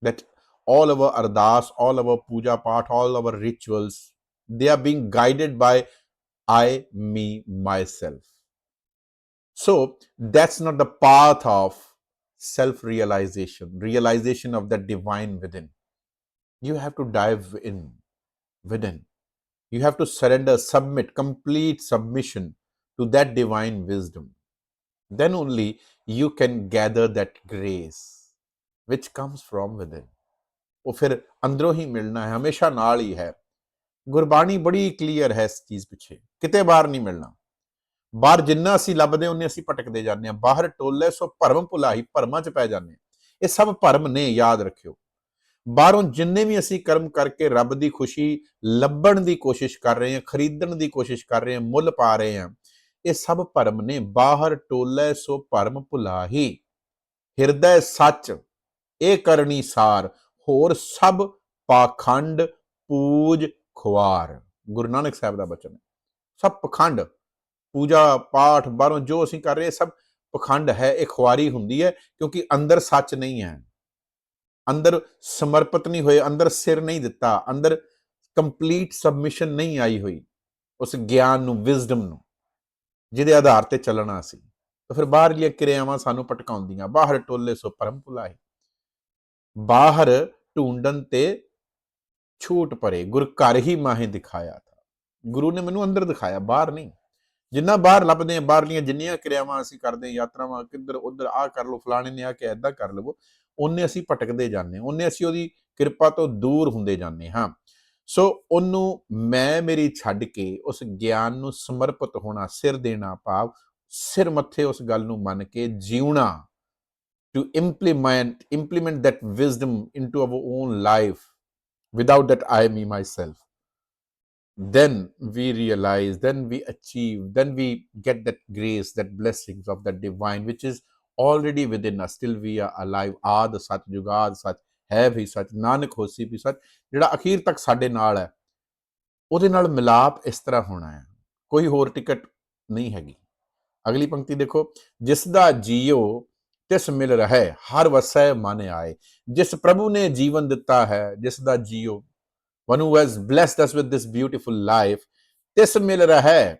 that all our ardas all our puja path all our rituals they are being guided by i me myself. So that's not the path of self realization realization of the divine within. You have to dive in within. You have to surrender submit complete submission to that divine wisdom. Then only you can gather that grace which comes from within ਉਹ ਫਿਰ ਅੰਦਰੋਂ ਹੀ ਮਿਲਣਾ ਹੈ ਹਮੇਸ਼ਾ ਨਾਲ ਹੀ ਹੈ ਗੁਰਬਾਣੀ ਬੜੀ clear ਹੈ ਇਸ ਚੀਜ਼ ਪਿੱਛੇ ਕਿਤੇ ਬਾਹਰ ਨਹੀਂ ਮਿਲਣਾ ਬਾਹਰ ਜਿੰਨਾ ਅਸੀਂ ਲੱਭਦੇ ਉਹਨੇ ਅਸੀਂ ਭਟਕਦੇ ਜਾਂਦੇ ਹਾਂ ਬਾਹਰ ਟੋਲੇ ਸੋ ਭਰਮ ਭੁਲਾਈ ਭਰਮਾਂ 'ਚ ਪੈ ਜਾਂਦੇ ਹਾਂ ਇਹ ਸਭ ਭਰਮ ਨੇ ਯਾਦ ਰੱਖਿਓ ਬਾਹਰੋਂ ਜਿੰਨੇ ਵੀ ਅਸੀਂ ਕਰਮ ਕਰਕੇ ਰੱਬ ਦੀ ਖੁਸ਼ੀ ਲੱਭਣ ਦੀ ਕੋਸ਼ਿਸ਼ ਕਰ ਰਹੇ ਹਾਂ ਖਰੀਦਣ ਦੀ ਕੋਸ਼ਿਸ਼ ਕਰ ਰਹੇ ਹਾਂ ਮੁੱਲ ਪਾ ਰਹੇ ਹਾਂ ਇਹ ਸਭ ਭਰਮ ਨੇ ਬਾਹਰ ਟੋਲੇ ਸੋ ਭਰਮ ਭੁਲਾਹੀ ਹਿਰਦੈ ਸੱਚ ਇਹ ਕਰਨੀ ਸਾਰ ਹੋਰ ਸਭ ਪਾਖੰਡ, ਪੂਜ, ਖੁਆਰ। ਗੁਰੂ ਨਾਨਕ ਸਾਹਿਬ ਦਾ ਬਚਨ ਹੈ। ਸਭ ਪਖੰਡ, ਪੂਜਾ ਪਾਠ ਬਾਹਰੋਂ ਜੋ ਅਸੀਂ ਕਰ ਰਹੇ, ਸਭ ਪਖੰਡ ਹੈ, ਇਹ ਖੁਆਰੀ ਹੁੰਦੀ ਹੈ, ਕਿਉਂਕਿ ਅੰਦਰ ਸੱਚ ਨਹੀਂ ਹੈ। ਅੰਦਰ ਸਮਰਪਿਤ ਨਹੀਂ ਹੋਏ, ਅੰਦਰ ਸਿਰ ਨਹੀਂ ਦਿੱਤਾ, ਅੰਦਰ ਕੰਪਲੀਟ ਸਬਮਿਸ਼ਨ ਨਹੀਂ ਆਈ ਹੋਈ, ਉਸ ਗਿਆਨ ਨੂੰ ਵਿਜ਼ਡਮ ਨੂੰ, ਜਿਹਦੇ ਆਧਾਰ ਤੇ ਚੱਲਣਾ ਸੀ। ਤਾਂ ਫਿਰ ਬਾਹਰਲੀਆਂ ਕਿਰਿਆਵਾਂ ਸਾਨੂੰ ਭਟਕਾਉਂਦੀਆਂ। ਬਾਹਰ ਟੋਲੇ ਸੋ ਪਰਮ ਭੁਲਾਏ ਬਾਹਰ ਢੂੰਡਣ ਤੇ ਛੂਟ ਪਰੇ ਗੁਰ ਘਰ ਹੀ ਮਾਹੇ ਦਿਖਾਇਆ ਥਾ। ਗੁਰੂ ਨੇ ਮੈਨੂੰ ਅੰਦਰ ਦਿਖਾਇਆ, ਬਾਹਰ ਨਹੀਂ। ਜਿੰਨਾ ਬਾਹਰ ਲੱਭਦੇ ਆ ਬਾਹਰਲੀਆਂ ਜਿੰਨੀਆਂ ਕਿਰਿਆਵਾਂ ਅਸੀਂ ਕਰਦੇ ਹਾਂ, ਯਾਤਰਾਵਾਂ, ਕਿੱਧਰ ਉੱਧਰ ਆ ਕਰ ਲਓ, ਫਲਾਣੇ ਨੇ ਆ ਕੇ ਐਦਾਂ ਕਰ ਲਵੋ, ਉਹਨੇ ਅਸੀਂ ਭਟਕਦੇ ਜਾਂਦੇ ਹਾਂ, ਉਹਨੇ ਅਸੀਂ ਉਹਦੀ ਕਿਰਪਾ ਤੋਂ ਦੂਰ ਹੁੰਦੇ ਜਾਂਦੇ ਹਾਂ। ਸੋ ਉਹਨੂੰ ਮੈਂ ਮੇਰੀ ਛੱਡ ਕੇ ਉਸ ਗਿਆਨ ਨੂੰ ਸਮਰਪਿਤ ਹੋਣਾ, ਸਿਰ ਦੇਣਾ ਭਾਵ ਸਿਰ ਮੱਥੇ ਉਸ ਗੱਲ ਨੂੰ ਮੰਨ ਕੇ ਜੀਉਣਾ to implement implement that wisdom into our own life without that i me myself then we realize then we achieve then we get that grace that blessings of that divine which is already within us till we are alive ਆਦ ਸੱਚ ਜੁਗਾਦ ਸੱਚ ਹੈ ਵੀ ਸੱਚ ਨਾਨਕ ਹੋਸੀ ਵੀ ਸੱਚ ਜਿਹੜਾ ਅਖੀਰ ਤੱਕ ਸਾਡੇ ਨਾਲ ਹੈ ਉਹਦੇ ਨਾਲ ਮਿਲਾਪ ਇਸ ਤਰ੍ਹਾਂ ਹੋਣਾ ਹੈ ਕੋਈ ਹੋਰ ਟਿਕਟ ਨਹੀਂ ਹੈਗੀ ਅਗਲੀ ਪੰਕਤੀ ਦੇਖੋ ਜਿਸ ਦਾ ਜੀਓ ਤਿਸ ਮਿਲ ਰਹੇ, ਹਰ ਵਸੈ ਮਨ ਆਏ। ਜਿਸ ਪ੍ਰਭੂ ਨੇ ਜੀਵਨ ਦਿੱਤਾ ਹੈ, ਜਿਸ ਦਾ ਜੀਓ। One who has blessed us with this beautiful life, ਤਿਸ ਮਿਲ ਰਹੇ।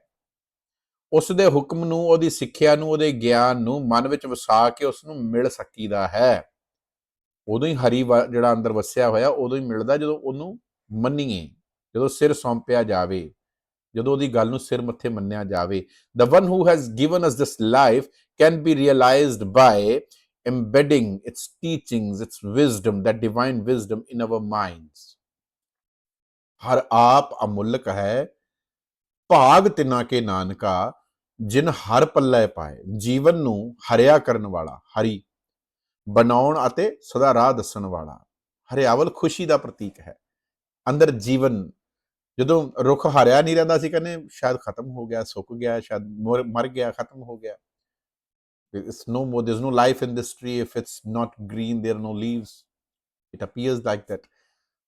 ਉਸ ਦੇ ਹੁਕਮ ਨੂੰ, ਉਹਦੀ ਸਿੱਖਿਆ ਨੂੰ, ਉਹਦੇ ਗਿਆਨ ਨੂੰ ਮਨ ਵਿੱਚ ਵਸਾ ਕੇ ਉਸ ਨੂੰ ਮਿਲ ਸਕੀਦਾ ਹੈ। ਉਦੋਂ ਹੀ ਹਰੀ ਵਾ- ਜਿਹੜਾ ਅੰਦਰ ਵਸਿਆ ਹੋਇਆ, ਉਦੋਂ ਹੀ ਮਿਲਦਾ ਜਦੋਂ ਉਹਨੂੰ ਮੰਨੀਏ, ਜਦੋਂ ਸਿਰ ਸੌਂਪਿਆ ਜਾਵੇ। ਜਦੋਂ ਉਹਦੀ ਗੱਲ ਨੂੰ ਸਿਰ ਮੱਥੇ ਮੰਨਿਆ ਜਾਵੇ the one who has given us this life can be realised by embedding its teachings its wisdom that divine wisdom in our minds ਹਰ ਆਪ ਅਮੁੱਲਕ ਹੈ ਭਾਗ ਤਿਨਾ ਕੇ ਨਾਨਕਾ ਜਿਨ ਹਰ ਪੱਲੇ ਪਾਏ ਜੀਵਨ ਨੂੰ ਹਰਿਆ ਕਰਨ ਵਾਲਾ ਹਰੀ ਬਣਾਉਣ ਅਤੇ ਸਦਾ ਰਾਹ ਦੱਸਣ ਵਾਲਾ ਹਰਿਆਵਲ ਖੁਸ਼ੀ ਦਾ ਪ੍ਰਤੀਕ ਹੈ ਅੰਦਰ ਜੀਵਨ ਜਦੋਂ ਰੁੱਖ ਹਰਿਆ ਨਹੀਂ ਰਹਿੰਦਾ ਸੀ, ਕਹਿੰਦੇ ਸ਼ਾਇਦ ਖਤਮ ਹੋ ਗਿਆ, ਸੁੱਕ ਗਿਆ, ਸ਼ਾਇਦ ਮਰ ਗਿਆ, ਖਤਮ ਹੋ ਗਿਆ। It's no more, there's no life in this tree if it's not green, there are no leaves. It appears like that.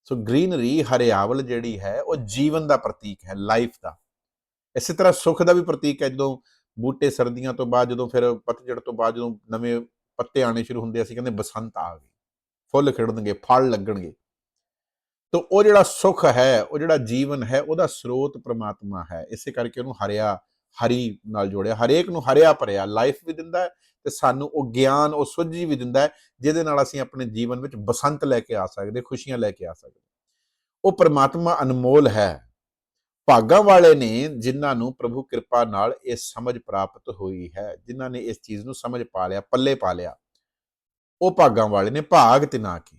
So, greenery, ਹਰਿਆਵਲ ਜਿਹੜੀ ਹੈ, ਉਹ ਜੀਵਨ ਦਾ ਪ੍ਰਤੀਕ ਹੈ ਲਾਈਫ ਦਾ। ਇਸੇ ਤਰ੍ਹਾਂ ਸੁੱਖ ਦਾ ਵੀ ਪ੍ਰਤੀਕ ਹੈ, ਜਦੋਂ ਬੂਟੇ ਸਰਦੀਆਂ ਤੋਂ ਬਾਅਦ, ਜਦੋਂ ਫਿਰ ਪਤਝੜ ਤੋਂ ਬਾਅਦ, ਜਦੋਂ ਨਵੇਂ ਪੱਤੇ ਆਣੇ ਸ਼ੁਰੂ ਹੁੰਦੇ ਅਸੀਂ ਕਹਿੰਦੇ ਬਸੰਤ ਆ ਗਈ ਫੁੱਲ ਖਿੜਨਗੇ, ਫਲ ਲੱਗਣਗੇ। ਤਾਂ ਉਹ ਜਿਹੜਾ ਸੁੱਖ ਹੈ, ਉਹ ਜਿਹੜਾ ਜੀਵਨ ਹੈ, ਉਹਦਾ ਸਰੋਤ ਪ੍ਰਮਾਤਮਾ ਹੈ। ਇਸੇ ਕਰਕੇ ਉਹਨੂੰ ਹਰਿਆ, ਹਰੀ ਨਾਲ ਜੋੜਿਆ। ਹਰੇਕ ਨੂੰ ਹਰਿਆ ਭਰਿਆ ਲਾਈਫ ਵੀ ਦਿੰਦਾ ਹੈ ਤੇ ਸਾਨੂੰ ਉਹ ਗਿਆਨ, ਉਹ ਸੁਝੀ ਵੀ ਦਿੰਦਾ ਜਿਹਦੇ ਨਾਲ ਅਸੀਂ ਆਪਣੇ ਜੀਵਨ ਵਿੱਚ ਬਸੰਤ ਲੈ ਕੇ ਆ ਸਕਦੇ, ਖੁਸ਼ੀਆਂ ਲੈ ਕੇ ਆ ਸਕਦੇ। ਉਹ ਪਰਮਾਤਮਾ ਅਨਮੋਲ ਹੈ। ਭਾਗਾਂ ਵਾਲੇ ਨੇ ਜਿਨ੍ਹਾਂ ਨੂੰ ਪ੍ਰਭੂ ਕਿਰਪਾ ਨਾਲ ਇਹ ਸਮਝ ਪ੍ਰਾਪਤ ਹੋਈ ਹੈ, ਜਿਨ੍ਹਾਂ ਨੇ ਇਸ ਚੀਜ਼ ਨੂੰ ਸਮਝ ਪਾ ਲਿਆ, ਪੱਲੇ ਪਾ ਲਿਆ। ਉਹ ਭਾਗਾਂ ਵਾਲੇ ਨੇ ਭਾਗ ਤਿਨਾ ਕੇ।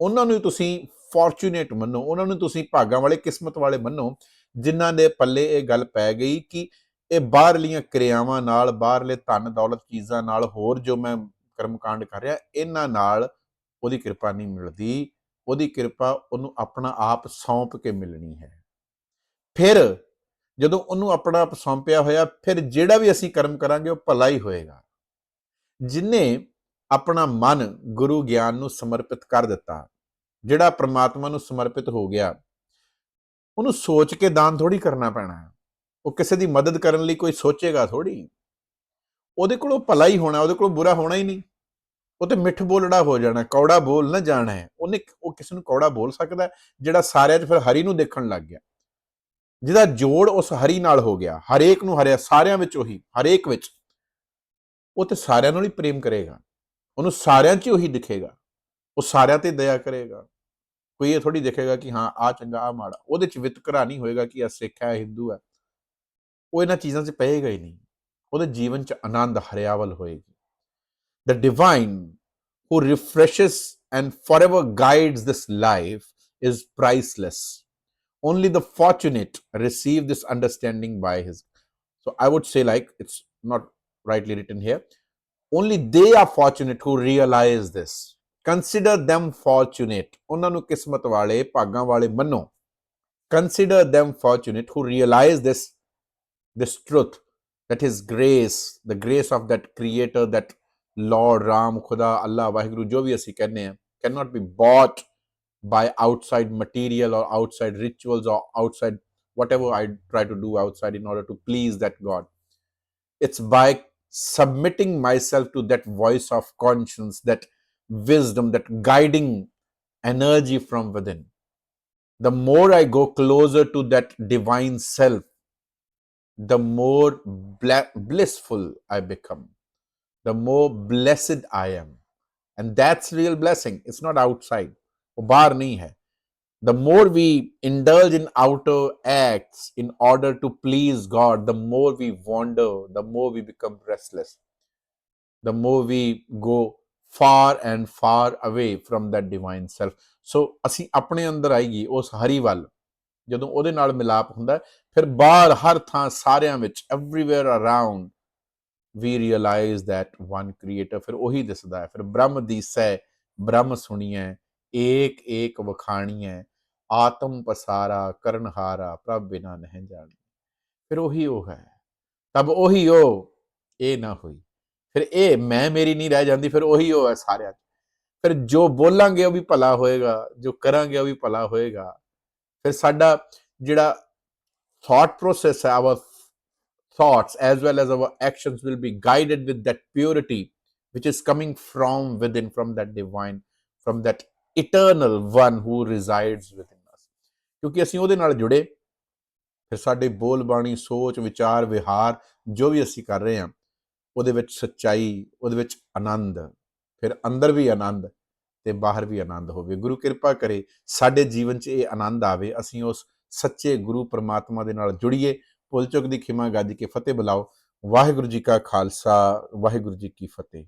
ਉਹਨਾਂ ਨੂੰ ਤੁਸੀਂ ਫੋਰਚੂਨੇਟ ਮੰਨੋ, ਉਹਨਾਂ ਨੂੰ ਤੁਸੀਂ ਭਾਗਾਂ ਵਾਲੇ, ਕਿਸਮਤ ਵਾਲੇ ਮੰਨੋ, ਜਿਨ੍ਹਾਂ ਦੇ ਪੱਲੇ ਇਹ ਗੱਲ ਪੈ ਗਈ ਕਿ ਇਹ ਬਾਹਰਲੀਆਂ ਕਿਰਿਆਵਾਂ ਨਾਲ, ਬਾਹਰਲੇ ਧਨ ਦੌਲਤ ਚੀਜ਼ਾਂ ਨਾਲ ਹੋਰ ਜੋ ਮੈਂ ਕਰਮਕਾਂਡ ਕਰ ਰਿਹਾ, ਇਹਨਾਂ ਨਾਲ ਉਹਦੀ ਕਿਰਪਾ ਨਹੀਂ ਮਿਲਦੀ। ਉਹਦੀ ਕਿਰਪਾ ਉਹਨੂੰ ਆਪਣਾ ਆਪ ਸੌਂਪ ਕੇ ਮਿਲਣੀ ਹੈ। ਫਿਰ ਜਦੋਂ ਉਹਨੂੰ ਆਪਣਾ ਆਪ ਸੌਂਪਿਆ ਹੋਇਆ, ਫਿਰ ਜਿਹੜਾ ਵੀ ਅਸੀਂ ਕਰਮ ਕਰਾਂਗੇ, ਉਹ ਭਲਾ ਹੀ ਹੋਏਗਾ। ਜਿਨੇ ਆਪਣਾ ਮਨ ਗੁਰੂ ਗਿਆਨ ਨੂੰ ਸਮਰਪਿਤ ਕਰ ਦਿੱਤਾ ਜਿਹੜਾ ਪ੍ਰਮਾਤਮਾ ਨੂੰ ਸਮਰਪਿਤ ਹੋ ਗਿਆ, ਉਹਨੂੰ ਸੋਚ ਕੇ ਦਾਨ ਥੋੜੀ ਕਰਨਾ ਪੈਣਾ ਹੈ। ਉਹ ਕਿਸੇ ਦੀ ਮਦਦ ਕਰਨ ਲਈ ਕੋਈ ਸੋਚੇਗਾ ਥੋੜੀ ਉਹਦੇ ਕੋਲੋਂ ਭਲਾ ਹੀ ਹੋਣਾ, ਉਹਦੇ ਕੋਲੋਂ ਬੁਰਾ ਹੋਣਾ ਹੀ ਨਹੀਂ। ਉਹ ਤੇ ਮਿੱਠ ਬੋਲੜਾ ਹੋ ਜਾਣਾ, ਕੌੜਾ ਬੋਲ ਨਾ ਜਾਣਾ ਹੈ। ਉਹਨੇ ਉਹ ਕਿਸੇ ਨੂੰ ਕੌੜਾ ਬੋਲ ਸਕਦਾ ਜਿਹੜਾ ਸਾਰਿਆਂ 'ਚ ਫਿਰ ਹਰੀ ਨੂੰ ਦੇਖਣ ਲੱਗ ਗਿਆ। ਜਿਹਦਾ ਜੋੜ ਉਸ ਹਰੀ ਨਾਲ ਹੋ ਗਿਆ, ਹਰੇਕ ਨੂੰ ਹਰਿਆ, ਸਾਰਿਆਂ ਵਿੱਚ ਉਹੀ, ਹਰੇਕ ਵਿੱਚ। ਉਹ ਤੇ ਸਾਰਿਆਂ ਨਾਲ ਹੀ ਪ੍ਰੇਮ ਕਰੇਗਾ। ਉਹਨੂੰ ਸਾਰਿਆਂ 'ਚ ਹੀ ਉਹੀ ਦਿਖੇਗਾ। ਉਹ ਸਾਰਿਆਂ ਤੇ ਦਇਆ ਕਰੇਗਾ ਕੋਈ ਇਹ ਥੋੜੀ ਦੇਖੇਗਾ ਕਿ ਹਾਂ ਆ ਚੰਗਾ ਆ ਮਾੜਾ ਉਹਦੇ ਚ ਵਿਤਕਰਾ ਨਹੀਂ ਹੋਏਗਾ ਕਿ ਆ ਸਿੱਖ ਹੈ ਹਿੰਦੂ ਹੈ ਉਹ ਇਹਨਾਂ ਚੀਜ਼ਾਂ 'ਚ ਪਏਗਾ ਹੀ ਨਹੀਂ ਉਹਦੇ ਜੀਵਨ 'ਚ ਆਨੰਦ ਹਰਿਆਵਲ ਹੋਏਗੀ the divine who refreshes and forever guides this life is priceless only the fortunate receive this understanding by his so i would say like it's not rightly written here only they are fortunate who realize this consider them fortunate ਉਹਨਾਂ ਨੂੰ ਕਿਸਮਤ ਵਾਲੇ ਭਾਗਾਂ ਵਾਲੇ ਮੰਨੋ consider them fortunate who realize this this truth that his grace the grace of that creator that lord ram khuda allah waheguru jo bhi ਅਸੀਂ ਕਹਿੰਦੇ ਆ cannot be bought by outside material or outside rituals or outside whatever i try to do outside in order to please that god it's by submitting myself to that voice of conscience that wisdom, that guiding energy from within. The more I go closer to that divine self, the more blissful I become, the more blessed I am. And that's real blessing. It's not outside. The more we indulge in outer acts in order to please God, the more we wander, the more we become restless, the more we go far and far away from that divine self. ਸੋ ਅਸੀਂ ਆਪਣੇ ਅੰਦਰ ਆਈਏ ਉਸ ਹਰੀ ਵੱਲ। ਜਦੋਂ ਉਹਦੇ ਨਾਲ ਮਿਲਾਪ ਹੁੰਦਾ ਫਿਰ ਬਾਹਰ ਹਰ ਥਾਂ ਸਾਰਿਆਂ ਵਿੱਚ everywhere around we realise that one creator ਫਿਰ ਉਹੀ ਦਿਸਦਾ ਹੈ। ਫਿਰ ਬ੍ਰਹਮ ਦੀਸੈ ਬ੍ਰਹਮ ਸੁਣੀਐ, ਏਕ ਏਕ ਵਖਾਣੀਐ, ਆਤਮ ਪਸਾਰਾ, ਕਰਨਹਾਰਾ, ਪ੍ਰਭ ਬਿਨਾ ਨਹੀਂ ਜਾਣੀ। ਫਿਰ ਉਹੀ ਉਹ ਹੈ। ਤਬ ਉਹੀ ਉਹ, ਇਹ ਨਾ ਹੋਈ। ਫਿਰ ਇਹ ਮੈਂ ਮੇਰੀ ਨਹੀਂ ਰਹਿ ਜਾਂਦੀ ਫਿਰ ਉਹੀ ਉਹ ਹੈ ਸਾਰਿਆਂ 'ਚ ਫਿਰ ਜੋ ਬੋਲਾਂਗੇ ਉਹ ਵੀ ਭਲਾ ਹੋਏਗਾ ਜੋ ਕਰਾਂਗੇ ਉਹ ਵੀ ਭਲਾ ਹੋਏਗਾ ਫਿਰ ਸਾਡਾ ਜਿਹੜਾ thought process our thoughts as well as our actions will be guided with that purity which is coming from within from that divine from that eternal one who resides within us ਕਿਉਂਕਿ ਅਸੀਂ ਉਹਦੇ ਨਾਲ ਜੁੜੇ ਫਿਰ ਸਾਡੇ ਬੋਲ ਬਾਣੀ ਸੋਚ ਵਿਚਾਰ ਵਿਹਾਰ ਜੋ ਵੀ ਅਸੀਂ ਕਰ ਰਹੇ ਹਾਂ ਉਹਦੇ ਵਿੱਚ ਸੱਚਾਈ, ਉਹਦੇ ਵਿੱਚ ਆਨੰਦ, ਫਿਰ ਅੰਦਰ ਵੀ ਆਨੰਦ ਤੇ ਬਾਹਰ ਵੀ ਆਨੰਦ ਹੋਵੇ। ਗੁਰੂ ਕਿਰਪਾ ਕਰੇ ਸਾਡੇ ਜੀਵਨ 'ਚ ਇਹ ਆਨੰਦ ਆਵੇ, ਅਸੀਂ ਉਸ ਸੱਚੇ ਗੁਰੂ ਪਰਮਾਤਮਾ ਦੇ ਨਾਲ ਜੁੜੀਏ। ਭੁੱਲ ਚੁੱਕ ਦੀ ਖਿਮਾ ਗੱਜ ਕੇ ਫਤਿਹ ਬੁਲਾਓ। ਵਾਹਿਗੁਰੂ ਜੀ ਕਾ ਖਾਲਸਾ, ਵਾਹਿਗੁਰੂ ਜੀ ਕੀ ਫਤਿਹ।